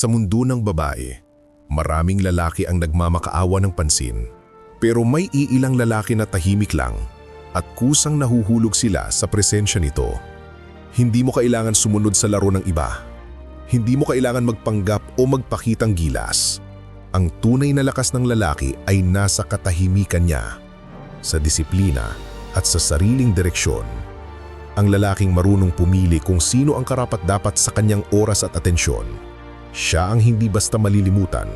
Sa mundo ng babae, maraming lalaki ang nagmamakaawa ng pansin. Pero may iilang lalaki na tahimik lang at kusang nahuhulog sila sa presensya nito. Hindi mo kailangan sumunod sa laro ng iba. Hindi mo kailangan magpanggap o magpakitang gilas. Ang tunay na lakas ng lalaki ay nasa katahimikan niya, sa disiplina at sa sariling direksyon. Ang lalaking marunong pumili kung sino ang karapat-dapat sa kanyang oras at atensyon. Siya ang hindi basta malilimutan.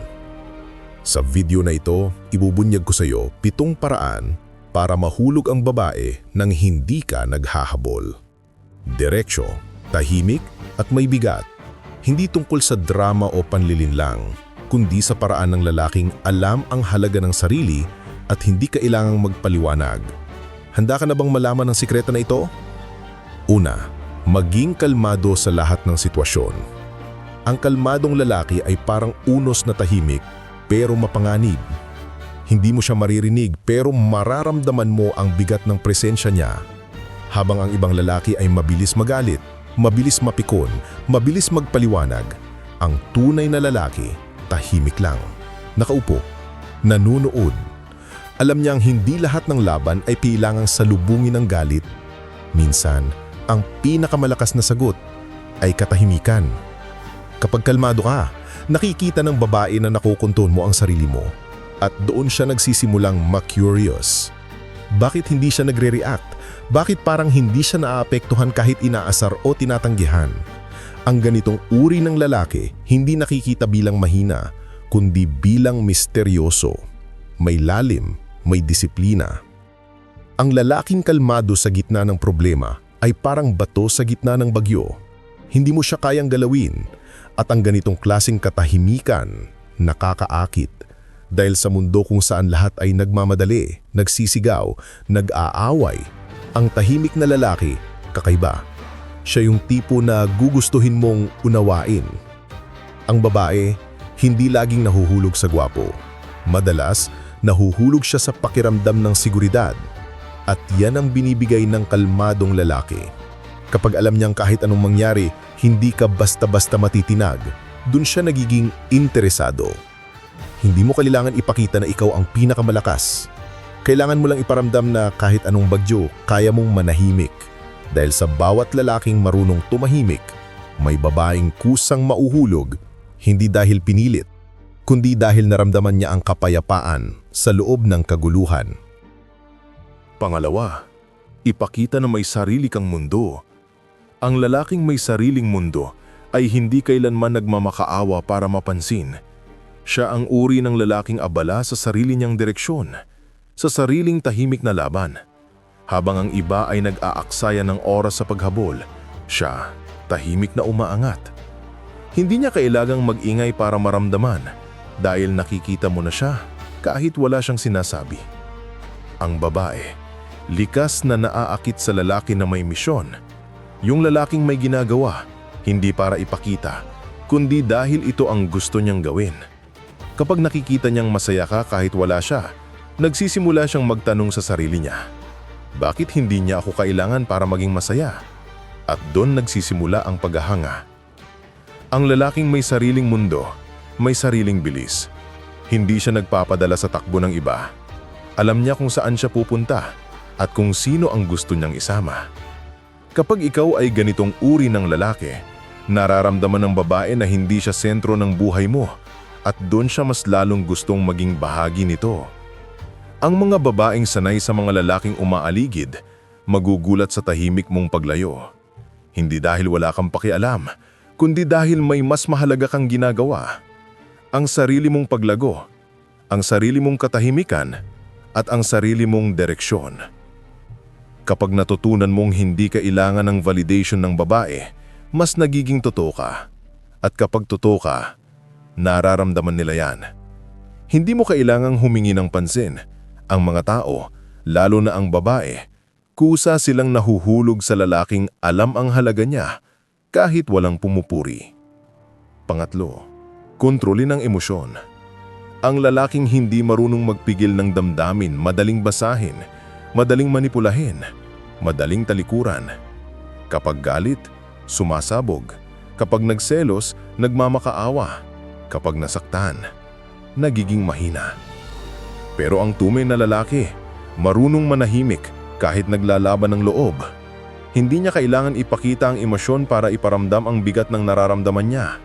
Sa video na ito, ibubunyag ko sa iyo pitong paraan para mahulog ang babae nang hindi ka naghahabol. Diretsyo, tahimik at may bigat. Hindi tungkol sa drama o panlilinlang, kundi sa paraan ng lalaking alam ang halaga ng sarili at hindi kailangang magpaliwanag. Handa ka na bang malaman ang sikreto na ito? Una, maging kalmado sa lahat ng sitwasyon. Ang kalmadong lalaki ay parang unos na tahimik pero mapanganib. Hindi mo siya maririnig pero mararamdaman mo ang bigat ng presensya niya. Habang ang ibang lalaki ay mabilis magalit, mabilis mapikon, mabilis magpaliwanag, ang tunay na lalaki tahimik lang. Nakaupo, nanunood. Alam niyang hindi lahat ng laban ay kailangang salubungin ng galit. Minsan, ang pinakamalakas na sagot ay katahimikan. Kapag kalmado ka, nakikita ng babae na nakukunton mo ang sarili mo at doon siya nagsisimulang ma-curious. Bakit hindi siya nagre-react? Bakit parang hindi siya naapektuhan kahit inaasar o tinatanggihan? Ang ganitong uri ng lalaki hindi nakikita bilang mahina, kundi bilang misteryoso. May lalim, may disiplina. Ang lalaking kalmado sa gitna ng problema ay parang bato sa gitna ng bagyo. Hindi mo siya kayang galawin at ang ganitong klasing katahimikan nakakaakit dahil sa mundo kung saan lahat ay nagmamadali, nagsisigaw, nag-aaway, ang tahimik na lalaki kakaiba. Siya yung tipo na gugustuhin mong unawain. Ang babae, hindi laging nahuhulog sa gwapo. Madalas, nahuhulog siya sa pakiramdam ng seguridad. At yan ang binibigay ng kalmadong lalaki. Kapag alam niyang kahit anong mangyari, hindi ka basta-basta matitinag, dun siya nagiging interesado. Hindi mo kailangan ipakita na ikaw ang pinakamalakas. Kailangan mo lang iparamdam na kahit anong bagyo, kaya mong manahimik. Dahil sa bawat lalaking marunong tumahimik, may babaeng kusang mauhulog, hindi dahil pinilit, kundi dahil naramdaman niya ang kapayapaan sa loob ng kaguluhan. Pangalawa, ipakita na may sarili kang mundo. Ang lalaking may sariling mundo ay hindi kailanman nagmamakaawa para mapansin. Siya ang uri ng lalaking abala sa sarili niyang direksyon, sa sariling tahimik na laban. Habang ang iba ay nag-aaksaya ng oras sa paghabol, siya tahimik na umaangat. Hindi niya kailangang mag-ingay para maramdaman dahil nakikita mo na siya kahit wala siyang sinasabi. Ang babae, likas na naaakit sa lalaki na may misyon. Yung lalaking may ginagawa, hindi para ipakita, kundi dahil ito ang gusto niyang gawin. Kapag nakikita niyang masaya ka kahit wala siya, nagsisimula siyang magtanong sa sarili niya. Bakit hindi niya ako kailangan para maging masaya? At doon nagsisimula ang paghahanga. Ang lalaking may sariling mundo, may sariling bilis. Hindi siya nagpapadala sa takbo ng iba. Alam niya kung saan siya pupunta at kung sino ang gusto niyang isama. Kapag ikaw ay ganitong uri ng lalaki, nararamdaman ng babae na hindi siya sentro ng buhay mo at doon siya mas lalong gustong maging bahagi nito. Ang mga babaeng sanay sa mga lalaking umaaligid, magugulat sa tahimik mong paglayo. Hindi dahil wala kang pakialam, kundi dahil may mas mahalaga kang ginagawa. Ang sarili mong paglago, ang sarili mong katahimikan, at ang sarili mong direksyon. Kapag natutunan mong hindi kailangan ng validation ng babae, mas nagiging totoo ka. At kapag totoo ka, nararamdaman nila yan. Hindi mo kailangang humingi ng pansin. Ang mga tao, lalo na ang babae, kusa silang nahuhulog sa lalaking alam ang halaga niya kahit walang pumupuri. Pangatlo, kontrolin ang emosyon. Ang lalaking hindi marunong magpigil ng damdamin, madaling basahin, madaling manipulahin, madaling talikuran. Kapag galit, sumasabog. Kapag nagselos, nagmamakaawa. Kapag nasaktan, nagiging mahina. Pero ang tunay na lalaki, marunong manahimik kahit naglalaban ng loob. Hindi niya kailangan ipakita ang emosyon para iparamdam ang bigat ng nararamdaman niya.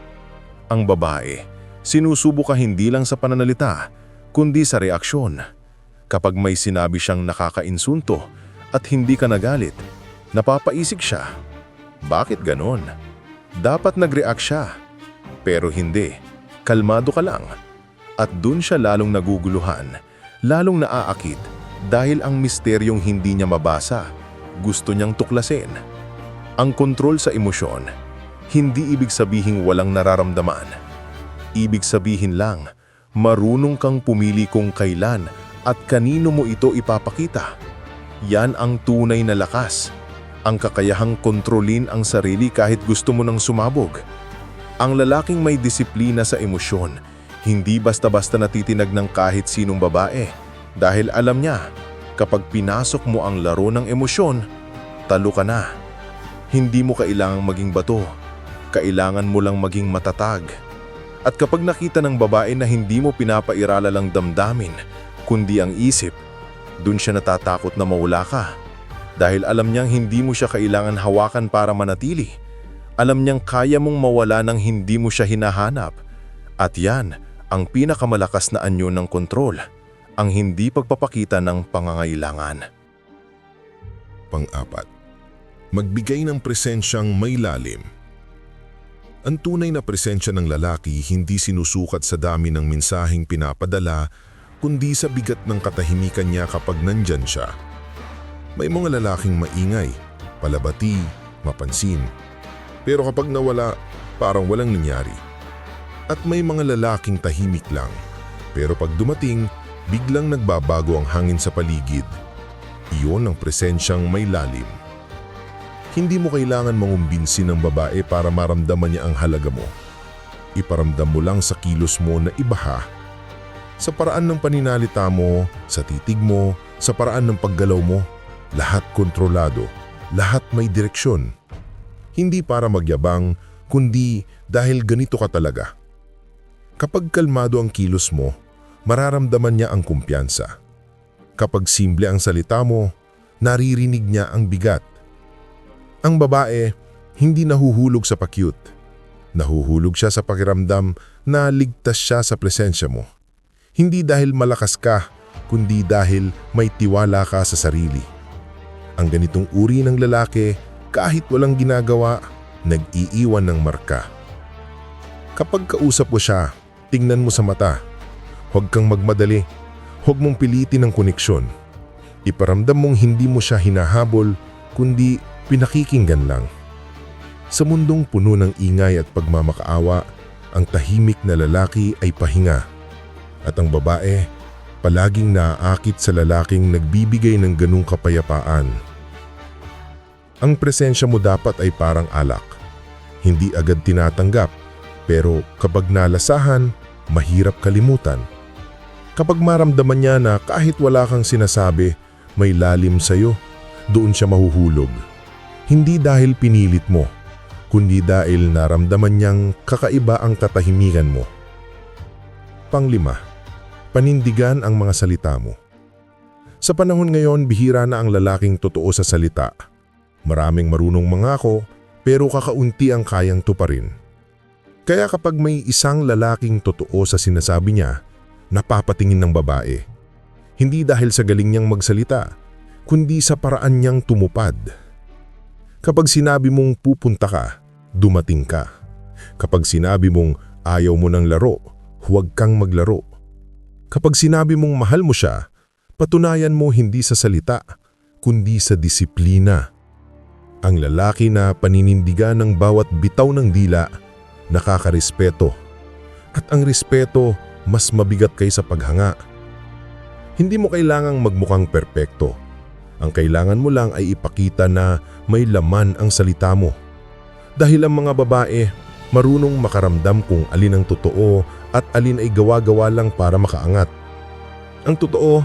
Ang babae, sinusubo ka hindi lang sa pananalita, kundi sa reaksyon. Kapag may sinabi siyang nakakainsunto at hindi ka nagalit, napapaisig siya. Bakit ganon? Dapat nag-react siya. Pero hindi, kalmado ka lang. At dun siya lalong naguguluhan, lalong naaakit dahil ang misteryong hindi niya mabasa, gusto niyang tuklasin. Ang kontrol sa emosyon, hindi ibig sabihing walang nararamdaman. Ibig sabihin lang, marunong kang pumili kung kailan at kanino mo ito ipapakita. Yan ang tunay na lakas. Ang kakayahang kontrolin ang sarili kahit gusto mo nang sumabog. Ang lalaking may disiplina sa emosyon, hindi basta-basta natitinag ng kahit sinong babae dahil alam niya, kapag pinasok mo ang laro ng emosyon, talo ka na. Hindi mo kailangang maging bato, kailangan mo lang maging matatag. At kapag nakita ng babae na hindi mo pinapairala lang damdamin, kundi ang isip, dun siya natatakot na mawala ka. Dahil alam niyang hindi mo siya kailangan hawakan para manatili. Alam niyang kaya mong mawala nang hindi mo siya hinahanap. At yan ang pinakamalakas na anyo ng kontrol, ang hindi pagpapakita ng pangangailangan. Pang-apat, magbigay ng presensyang may lalim. Ang tunay na presensya ng lalaki hindi sinusukat sa dami ng mensaheng pinapadala, kundi sa bigat ng katahimikan niya kapag nandyan siya. May mga lalaking maingay, palabati, mapansin. Pero kapag nawala, parang walang nangyari. At may mga lalaking tahimik lang. Pero pag dumating, biglang nagbabago ang hangin sa paligid. Iyon ang presensyang may lalim. Hindi mo kailangan mangumbinsin ng babae para maramdaman niya ang halaga mo. Iparamdam mo lang sa kilos mo na ibaha. Sa paraan ng paninalita mo, sa titig mo, sa paraan ng paggalaw mo, lahat kontrolado, lahat may direksyon. Hindi para magyabang, kundi dahil ganito ka talaga. Kapag kalmado ang kilos mo, mararamdaman niya ang kumpiyansa. Kapag simple ang salita mo, naririnig niya ang bigat. Ang babae, hindi nahuhulog sa pakyut. Nahuhulog siya sa pakiramdam na ligtas siya sa presensya mo. Hindi dahil malakas ka, kundi dahil may tiwala ka sa sarili. Ang ganitong uri ng lalaki, kahit walang ginagawa, nag-iiwan ng marka. Kapag kausap mo siya, tingnan mo sa mata. Huwag kang magmadali. Huwag mong pilitin ang koneksyon. Iparamdam mong hindi mo siya hinahabol, kundi pinakikinggan lang. Sa mundong puno ng ingay at pagmamakaawa, ang tahimik na lalaki ay pahinga. At ang babae, palaging naaakit sa lalaking nagbibigay ng ganung kapayapaan. Ang presensya mo dapat ay parang alak. Hindi agad tinatanggap, pero kapag nalasahan, mahirap kalimutan. Kapag maramdaman niya na kahit wala kang sinasabi, may lalim sa'yo, doon siya mahuhulog. Hindi dahil pinilit mo, kundi dahil naramdaman niyang kakaiba ang katahimikan mo. Panglima, panindigan ang mga salita mo. Sa panahon ngayon, bihira na ang lalaking totoo sa salita. Maraming marunong mangako, pero kakaunti ang kayang tuparin. Kaya kapag may isang lalaking totoo sa sinasabi niya, napapatingin ng babae. Hindi dahil sa galing niyang magsalita, kundi sa paraan niyang tumupad. Kapag sinabi mong pupunta ka, dumating ka. Kapag sinabi mong ayaw mo ng laro, huwag kang maglaro. Kapag sinabi mong mahal mo siya, patunayan mo hindi sa salita, kundi sa disiplina. Ang lalaki na paninindigan ng bawat bitaw ng dila, nakakarespeto. At ang respeto, mas mabigat kaysa paghanga. Hindi mo kailangang magmukhang perpekto. Ang kailangan mo lang ay ipakita na may laman ang salita mo. Dahil ang mga babae, marunong makaramdam kung alin ang totoo at alin ay gawa-gawa lang para makaangat. Ang totoo,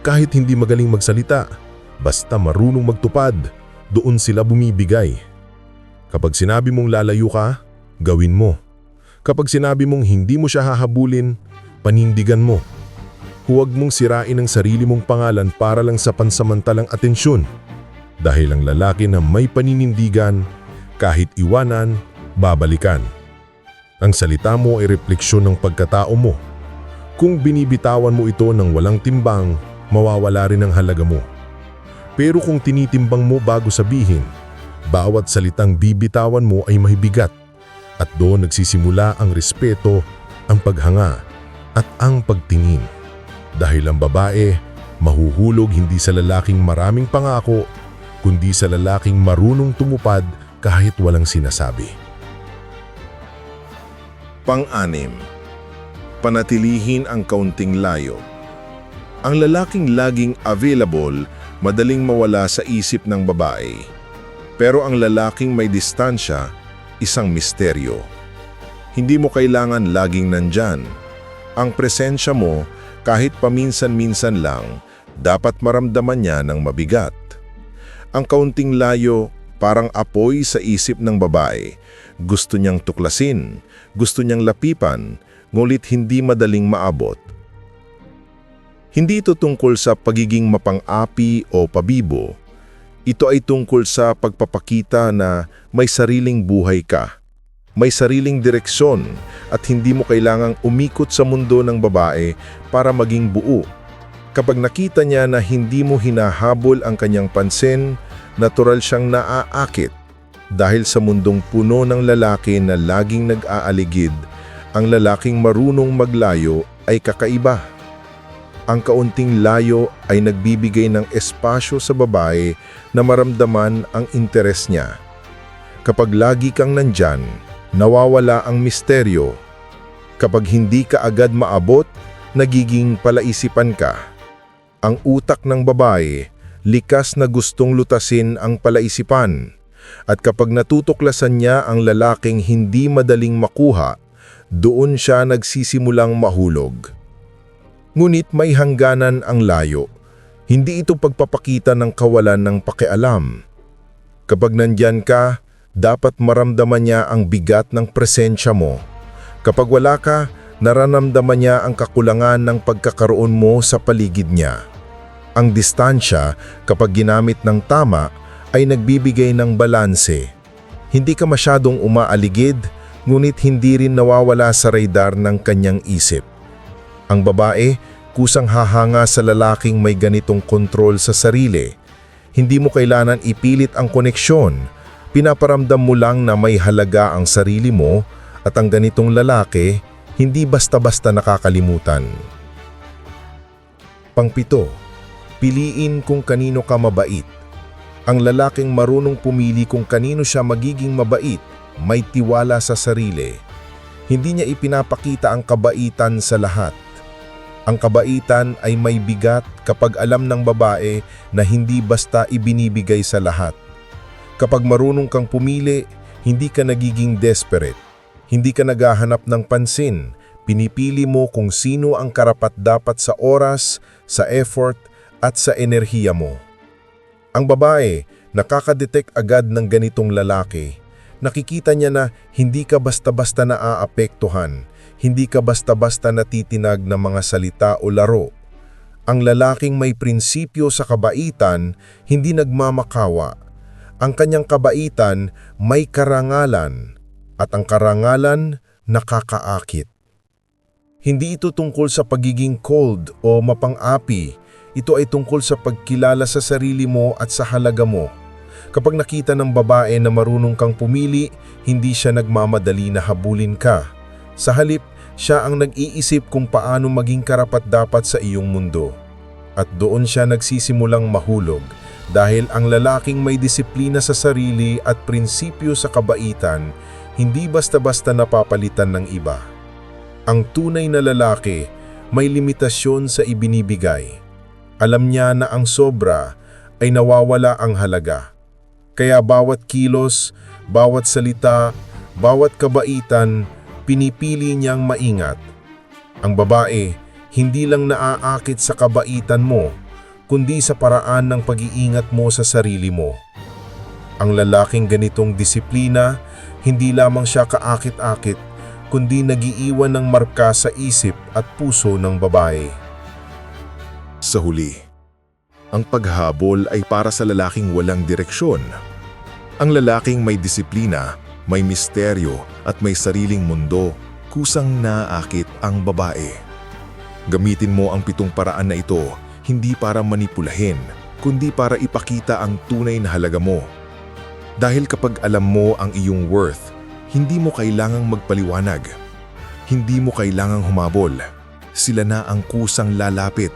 kahit hindi magaling magsalita, basta marunong magtupad, doon sila bumibigay. Kapag sinabi mong lalayo ka, gawin mo. Kapag sinabi mong hindi mo siya hahabulin, panindigan mo. Huwag mong sirain ang sarili mong pangalan para lang sa pansamantalang atensyon. Dahil ang lalaki na may paninindigan, kahit iwanan, babalikan. Ang salita mo ay refleksyon ng pagkatao mo. Kung binibitawan mo ito ng walang timbang, mawawala rin ang halaga mo. Pero kung tinitimbang mo bago sabihin, bawat salitang bibitawan mo ay mahibigat at doon nagsisimula ang respeto, ang paghanga at ang pagtingin. Dahil ang babae, mahuhulog hindi sa lalaking maraming pangako, kundi sa lalaking marunong tumupad kahit walang sinasabi. Pang-anim, panatilihin ang kaunting layo. Ang lalaking laging available, madaling mawala sa isip ng babae. Pero ang lalaking may distansya, isang misteryo. Hindi mo kailangan laging nandyan. Ang presensya mo, kahit paminsan-minsan lang, dapat maramdaman niya ng mabigat. Ang kaunting layo, parang apoy sa isip ng babae. Gusto niyang tuklasin, gusto niyang lapipan, ngulit hindi madaling maabot. Hindi ito tungkol sa pagiging mapang-api o pabibo. Ito ay tungkol sa pagpapakita na may sariling buhay ka. May sariling direksyon at hindi mo kailangang umikot sa mundo ng babae para maging buo. Kapag nakita niya na hindi mo hinahabol ang kanyang pansin, natural siyang naaakit. Dahil sa mundong puno ng lalaki na laging nag-aaligid, ang lalaking marunong maglayo ay kakaiba. Ang kaunting layo ay nagbibigay ng espasyo sa babae na maramdaman ang interes niya. Kapag lagi kang nandyan, nawawala ang misteryo. Kapag hindi ka agad maabot, nagiging palaisipan ka. Ang utak ng babae, likas na gustong lutasin ang palaisipan. At kapag natutuklasan niya ang lalaking hindi madaling makuha, doon siya nagsisimulang mahulog. Ngunit may hangganan ang layo. Hindi ito pagpapakita ng kawalan ng pakialam. Kapag nandyan ka, dapat maramdaman niya ang bigat ng presensya mo. Kapag wala ka, nararamdaman niya ang kakulangan ng pagkakaroon mo sa paligid niya. Ang distansya, kapag ginamit ng tama, ay nagbibigay ng balanse. Hindi ka masyadong umaaligid, ngunit hindi rin nawawala sa radar ng kanyang isip. Ang babae, kusang hahanga sa lalaking may ganitong kontrol sa sarili. Hindi mo kailangan ipilit ang koneksyon. Pinaparamdam mo lang na may halaga ang sarili mo at ang ganitong lalaki hindi basta-basta nakakalimutan. Pangpito, piliin kung kanino ka mabait. Ang lalaking marunong pumili kung kanino siya magiging mabait, may tiwala sa sarili. Hindi niya ipinapakita ang kabaitan sa lahat. Ang kabaitan ay may bigat kapag alam ng babae na hindi basta ibinibigay sa lahat. Kapag marunong kang pumili, hindi ka nagiging desperate. Hindi ka naghahanap ng pansin. Pinipili mo kung sino ang karapat-dapat sa oras, sa effort, at sa enerhiya mo. Ang babae, nakakadetect agad ng ganitong lalaki. Nakikita niya na hindi ka basta-basta naaapektuhan, hindi ka basta-basta natitinag ng mga salita o laro. Ang lalaking may prinsipyo sa kabaitan, hindi nagmamakawa. Ang kanyang kabaitan may karangalan, at ang karangalan nakakaakit. Hindi ito tungkol sa pagiging cold o mapang-api, ito ay tungkol sa pagkilala sa sarili mo at sa halaga mo. Kapag nakita ng babae na marunong kang pumili, hindi siya nagmamadali na habulin ka. Sa halip, siya ang nag-iisip kung paano maging karapat-dapat sa iyong mundo. At doon siya nagsisimulang mahulog dahil ang lalaking may disiplina sa sarili at prinsipyo sa kabaitan, hindi basta-basta napapalitan ng iba. Ang tunay na lalaki may limitasyon sa ibinibigay. Alam niya na ang sobra ay nawawala ang halaga. Kaya bawat kilos, bawat salita, bawat kabaitan, pinipili niyang maingat. Ang babae, hindi lang naaakit sa kabaitan mo, kundi sa paraan ng pag-iingat mo sa sarili mo. Ang lalaking ganitong disiplina, hindi lamang siya kaakit-akit, kundi nagiiwan ng marka sa isip at puso ng babae. Sa huli, ang paghabol ay para sa lalaking walang direksyon. Ang lalaking may disiplina, may misteryo at may sariling mundo, kusang naakit ang babae. Gamitin mo ang pitong paraan na ito hindi para manipulahin, kundi para ipakita ang tunay na halaga mo. Dahil kapag alam mo ang iyong worth, hindi mo kailangang magpaliwanag. Hindi mo kailangang humabol. Sila na ang kusang lalapit